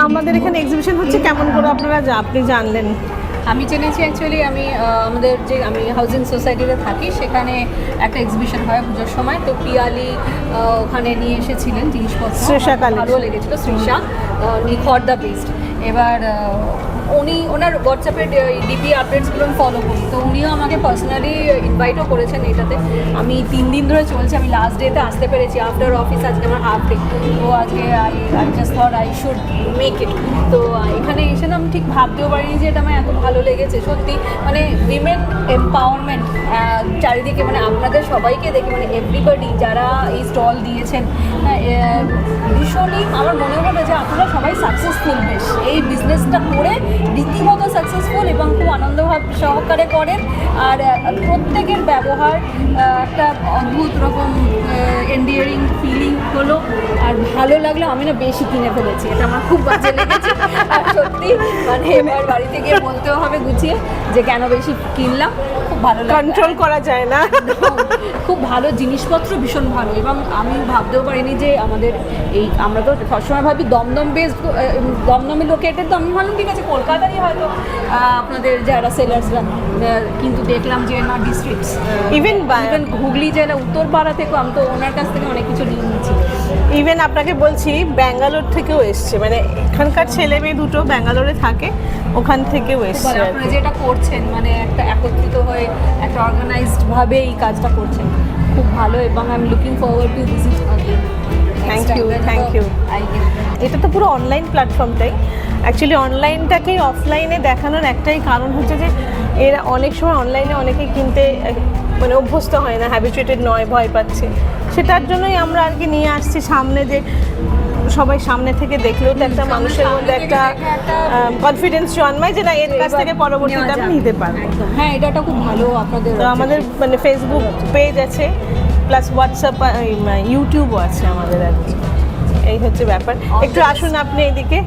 আমাদের এখানে এক্সিবিশন হচ্ছে কেমন করে আপনারা যা- আপনি জানলেন? আমি জেনেছি অ্যাকচুয়ালি আমি আমাদের যে আমি হাউজিং সোসাইটিতে থাকি সেখানে একটা এক্সিবিশন হয় পুজোর সময়। তো পিয়ালি ওখানে নিয়ে এসেছিলেন জিনিসপত্র। ভালো লেগেছিল শ্রীষা নিখর দ্য বেস্ট এবার উনি ওনার হোয়াটসঅ্যাপের ডিপি আপডেটসগুলো আমি ফলো করি। তো উনিও আমাকে পার্সোনালি ইনভাইটও করেছেন এটাতে। আমি তিন দিন ধরে চলছে আমি লাস্ট ডেতে আসতে পেরেছি। আফটার অফিস আজকে আমার হাফ ডে তো আজকে I I just thought I should make it তো এখানে এসে আমি ঠিক ভাবতেও পারিনি যে এটা আমার এত ভালো লেগেছে। সত্যি মানে উইমেন এম্পাওয়ারমেন্ট চারিদিকে মানে আপনাদের সবাইকে দেখে মানে এভরিবডি যারা এই স্টল দিয়েছেন হ্যাঁ, ভীষণই আমার মনে হলো যে আপনারা সবাই সাকসেসফুল বেশ। এই বিজনেসটা করে রীতিমতো সাকসেসফুল এবং খুব আনন্দভাব সহকারে করেন। আর প্রত্যেকের ব্যবহার একটা অদ্ভুত রকম এন্ডিয়ারিং ফিলিং হলো। আর ভালো লাগল আমি না বেশি কিনে ফেলেছি। এটা আমার খুব বাজে লেগেছে। আর সত্যি মানে এবার বাড়িতে গিয়ে বলতেও হবে গুছিয়ে যে কেন বেশি কিনলাম। খুব ভালো কন্ট্রোল করা যায় না। খুব ভালো জিনিসপত্র ভীষণ ভালো। এবং আমি ভাবতেও পারিনি যে আমাদের এই আমরা তো সবসময় ভাবি দমদম বেস দমদমে লোকেটেড তো আমি ভাবলাম ঠিক আছে কলকাতারই হয়তো আপনাদের যারা সেলার্সরা কিন্তু দেখলাম যে না ডিস্ট্রিক্টস ইভেন ইভেন হুগলি জেলা উত্তরপাড়া থেকেও আমি তো ওনার কাছ থেকে অনেক কিছু নিয়ে নিয়েছি। ইভেন আপনাকে বলছি ব্যাঙ্গালোর থেকেও এসছে। মানে এখানকার ছেলে মেয়ে দুটো ব্যাঙ্গালোরে থাকে ওখান থেকেও এসছে আপনারা যেটা করছেন মানে একটা একত্রিত হয়ে একটা অর্গানাইজড ভাবে এই কাজটা করছেন। খুব ভালো এবং I am looking forward to again Thank you, thank you. I এটা তো পুরো অনলাইন প্ল্যাটফর্মটাই অ্যাকচুয়ালি অনলাইনটাকেই অফলাইনে দেখানোর একটাই কারণ হচ্ছে যে এরা অনেক সময় অনলাইনে অনেকে কিনতে মানে অভ্যস্ত হয় না হ্যাবিচুয়েটেড নয় ভয় পাচ্ছে। সেটার জন্যই আমরা আর কি নিয়ে আসছি সামনে যে সবাই সামনে থেকে দেখলেও তো একটা মানুষের মধ্যে একটা কনফিডেন্স জন্মায় যে না এর কাছ থেকে পরবর্তীতে আমি নিতে পারব। হ্যাঁ এটা একটা খুব ভালো আপনাদের তো আমাদের মানে ফেসবুক পেজ আছে প্লাস হোয়াটসঅ্যাপ ইউটিউবও আছে আমাদের আর কি। এই হচ্ছে ব্যাপার। একটু আসুন আপনি এদিকে।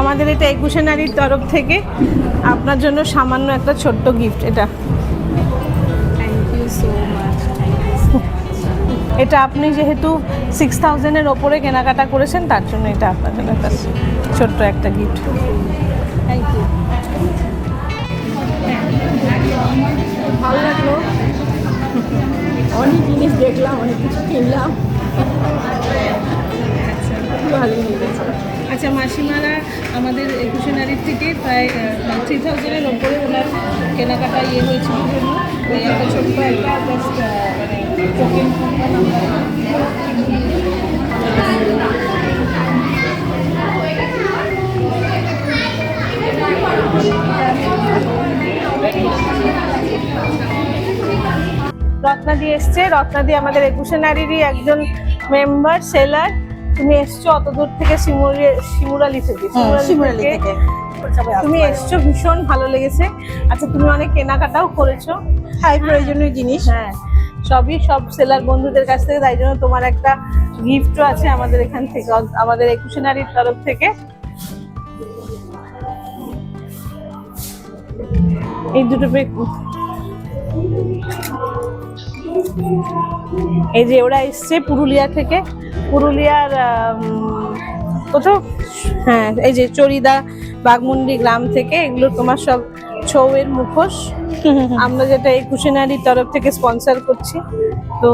আমাদের এটা একুশনারির তরফ থেকে। আপনার জন্য সামান্য একটা ছোট্ট গিফট এটা। এটা আপনি যেহেতু সিক্স থাউজেন্ডের ওপরে কেনাকাটা করেছেন, তার জন্য এটা আপনার জন্য একটা ছোট্ট একটা গিফট ভালো লাগল। অনেক জিনিস দেখলাম, অনেক কিছু কিনলাম। ভালো আচ্ছা মাসিমারা আমাদের একুশনারির থেকে প্রায় থ্রি থাউজেন্ডের ওপরে ওনার কেনাকাটা ইয়ে হয়েছিল জন্য। এই একটা ছোট্ট একটা জাস্ট মানে রত্নাদি এসছে। রত্নাদি আমাদের একুশনারিরই একজন মেম্বার সেলার তুমি এসছো অত দূর থেকে শিমুলি শিমুরালি থেকে। শিমুরালি থেকে তুমি এসছো ভীষণ ভালো লেগেছে। আচ্ছা তুমি অনেক কেনাকাটাও করেছ। হাই প্রয়োজনীয় জিনিস। হ্যাঁ সবই সব সেলার বন্ধুদের কাছ থেকে তাই জন্য তোমার একটা গিফটও আছে আমাদের এখান থেকে আমাদের একুশনারির তরফ থেকে। এই দুটো এই যে ওরা এসছে পুরুলিয়া থেকে। পুরুলিয়ার কোথাও? হ্যাঁ এই যে চরিদা বাগমুন্ডি গ্রাম থেকে এগুলো তোমার সব ছৌয়ের মুখোশ। আমরা যেটা এই কুশিনারির তরফ থেকে স্পন্সার করছি। তো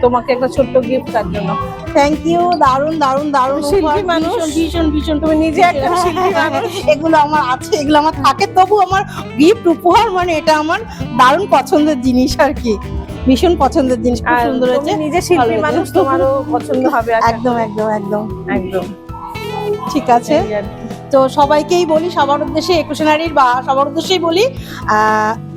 তোমাকে একটা ছোট্ট গিফট তার জন্য। থ্যাংক ইউ দারুণ দারুণ দারুণ শিল্পী মানুষ। ভীষণ ভীষণ তুমি নিজে একটা শিল্পী মানুষ। এগুলো আমার আছে এগুলো আমার থাকে তবু আমার গিফট উপহার মানে এটা আমার দারুণ পছন্দের জিনিস আর কি। ভীষণ পছন্দের জিনিস খুব সুন্দর হয়েছে নিজে শিল্পী মানুষ তোমারও পছন্দ হবে একদম একদম একদম। একদম। ঠিক আছে। তো সবাইকেই বলি সবার উদ্দেশ্যে একুশনারির বা সবার উদ্দেশ্যেই বলি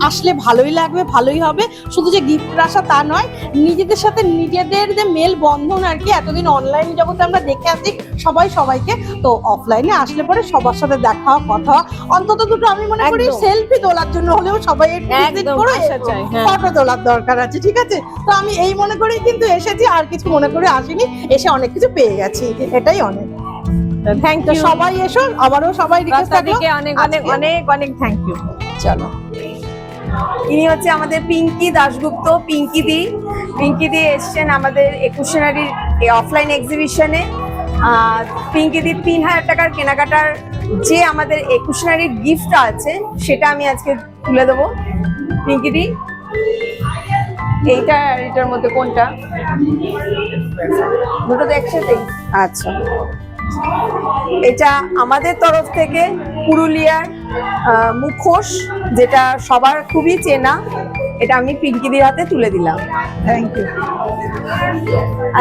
আসলে ভালোই লাগবে ভালোই হবে। শুধু যে গিফট আসা তা নয় নিজেদের সাথে নিজেদের যে মেল বন্ধন আর কি এতদিন অনলাইন জগতে আমরা দেখে আসি সবাই সবাইকে। তো অফলাইনে আসলে পরে সবার সাথে দেখা কথা অন্তত দুটো আমি মনে করি সেলফি তোলার জন্য হলেও সবাই চাই, হ্যাঁ। ফটো তোলার দরকার আছে ঠিক আছে? তো আমি এই মনে করেই কিন্তু এসেছি আর কিছু মনে করে আসিনি এসে অনেক কিছু পেয়ে গেছি এটাই অনেক। থ্যাংক ইউ সবাই এসো আবারও সবাই রিকোয়েস্ট থাকল। অনেক অনেক অনেক অনেক থ্যাংক ইউ চলো। ইনি হচ্ছে আমাদের পিঙ্কি দাশগুপ্ত পিঙ্কি দি। পিঙ্কি দি এসছেন আমাদের একুশনারির অফলাইন এক্সিবিশনে পিঙ্কি পিঙ্কিদির তিন হাজার টাকার কেনাকাটার যে আমাদের একুশ নারীর গিফটটা আছে সেটা আমি আজকে তুলে দেবো। পিঙ্কিদি এইটা আর এটার মধ্যে কোনটা? দুটো তো। একসাথেই আচ্ছা। এটা আমাদের তরফ থেকে পুরুলিয়ার মুখোশ যেটা সবার খুবই চেনা। এটা আমি পিঙ্কিদির হাতে তুলে দিলাম। থ্যাংক ইউ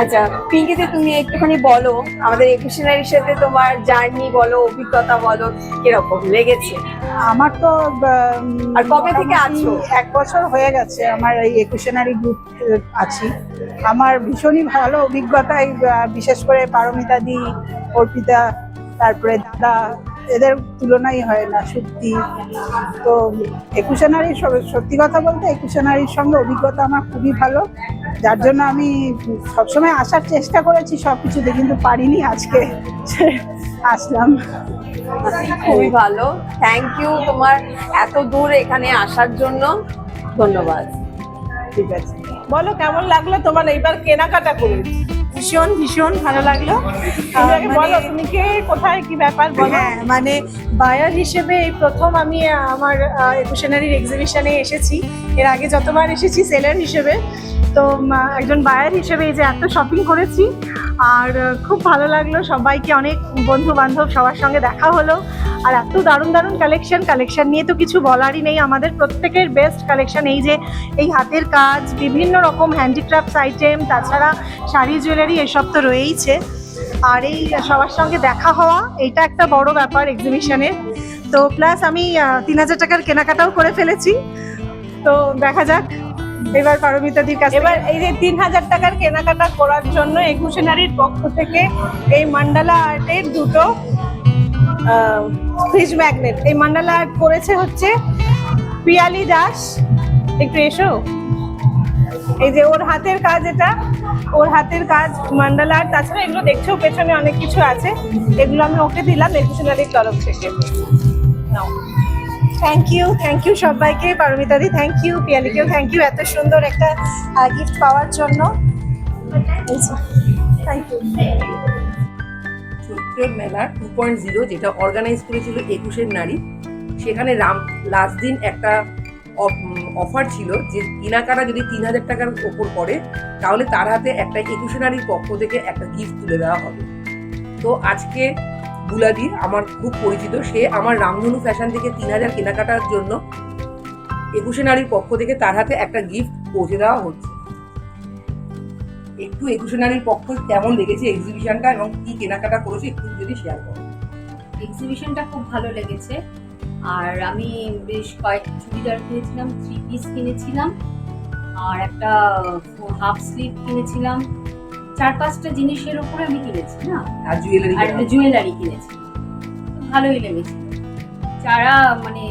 আচ্ছা পিঙ্কিদি তুমি একটুখানি বলো আমাদের একুশে নারীর সাথে তোমার জার্নি বলো অভিজ্ঞতা বলো কীরকম লেগেছে? আমার তো আর কবে থেকে আছো? এক বছর হয়ে গেছে আমার এই একুশনারি গ্রুপ আছি। আমার ভীষণই ভালো অভিজ্ঞতা বিশেষ করে পারমিতা দি অর্পিতা তারপরে দাদা এদের তুলনাই হয় না সত্যি তো একুশে নারীর সত্যি কথা বলতে একুশে নারীর সঙ্গে অভিজ্ঞতা আমার খুবই ভালো। যার জন্য আমি সবসময় আসার চেষ্টা করেছি সব কিছুতে কিন্তু পারিনি আজকে। আসলাম। খুবই ভালো। থ্যাংক ইউ তোমার এত দূর এখানে আসার জন্য। ধন্যবাদ। ঠিক আছে। বলো কেমন লাগল তোমার? এইবার কেনাকাটা করে ভীষণ ভীষণ ভালো লাগল। মানে- কোথায় কি ব্যাপার হ্যাঁ মানে বায়ার হিসেবে এই প্রথম আমি আমার একুশনারির এক্সিবিশনে এসেছি। এর আগে যতবার এসেছি সেলার হিসেবে। তো একজন বায়ার হিসেবে এই যে এত শপিং করেছি আর খুব ভালো লাগল। সবাইকে অনেক বন্ধু বান্ধব সবার সঙ্গে দেখা হলো। আর এত দারুণ দারুণ কালেকশন কালেকশন নিয়ে তো কিছু বলারই নেই। আমাদের প্রত্যেকের বেস্ট কালেকশন এই যে এই হাতের কাজ বিভিন্ন রকম হ্যান্ডিক্রাফটস আইটেম তাছাড়া শাড়ি জুয়েলারি এসব তো রয়েইছে। আর এই সবার সঙ্গে দেখা হওয়া এটা একটা বড় ব্যাপার এক্সিবিশনের তো প্লাস আমি তিন হাজার টাকার কেনাকাটাও করে ফেলেছি। তো দেখা যাক এবার পারমিতাদির কাছে এবার এই যে তিন হাজার টাকার কেনাকাটা করার জন্য একুশে নারীর পক্ষ থেকে এই মান্ডালা আর্টের দুটো ফ্রিজ ম্যাগনেট এই মান্ডালা আর্ট করেছে হচ্ছে পিয়ালি দাস। একটু এসো। এই যে ওর হাতের কাজ এটা। ওর হাতের কাজ মান্ডালা আর্ট তাছাড়া এগুলো দেখছ পেছনে অনেক কিছু আছে। এগুলো আমি ওকে দিলাম একুশে নারীর তরফ থেকে। থ্যাংক ইউ থ্যাংক ইউ সবাইকে পারমিতাদি থ্যাংক ইউ পিয়ালিকেও থ্যাংক ইউ এত সুন্দর একটা গিফট পাওয়ার জন্য। থ্যাংক ইউ চৈত্রের মেলা টু পয়েন্ট জিরো যেটা অর্গানাইজ করেছিল একুশের নারী, সেখানে রাম লাস্ট দিন একটা অফার ছিল যে কেনাকাটা যদি তিন হাজার টাকার ওপর পড়ে তাহলে তার হাতে একটা একুশে নারীর পক্ষ থেকে একটা গিফট তুলে দেওয়া হবে। তো আজকে বুলাদি আমার খুব পরিচিত, সে আমার রামধনু ফ্যাশন থেকে তিন হাজার কেনাকাটার জন্য একুশে নারীর পক্ষ থেকে তার হাতে একটা গিফট পৌঁছে দেওয়া হচ্ছে। একটু একুশে পক্ষ কেমন লেগেছে এক্সিবিশনটা এবং কি কেনাকাটা করেছে একটু যদি শেয়ার করো। এক্সিবিশনটা খুব ভালো লেগেছে। আর আমি বেশ কয়েক চুড়িদার কিনেছিলাম থ্রি পিস কিনেছিলাম আর একটা হাফ স্লিভ কিনেছিলাম। চার পাঁচটা জিনিসের উপরে আমি কিনেছি না? আর জুয়েলারি আর একটা জুয়েলারি কিনেছি। ভালোই লেগেছে। যারা মানে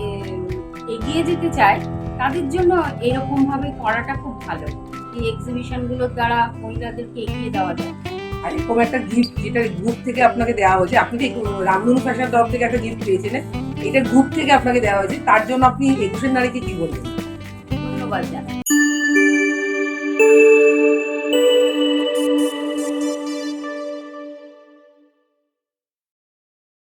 এগিয়ে যেতে চায় তাদের জন্য এরকম ভাবে করাটা খুব ভালো। এই এক্সিবিশনগুলোর দ্বারা মহিলাদেরকে এগিয়ে দেওয়া যায়। আর এরকম একটা গিফট যেটা গ্রুপ থেকে আপনাকে দেওয়া হয়েছে আপনি যে রামধনু ফ্যাশন তরফ থেকে একটা গিফট পেয়েছিলেন এটা গ্রুপ থেকে আপনাকে দেওয়া হয়েছে তার জন্য আপনি একুশের নারীকে কি বলবেন? ধন্যবাদ জানাই।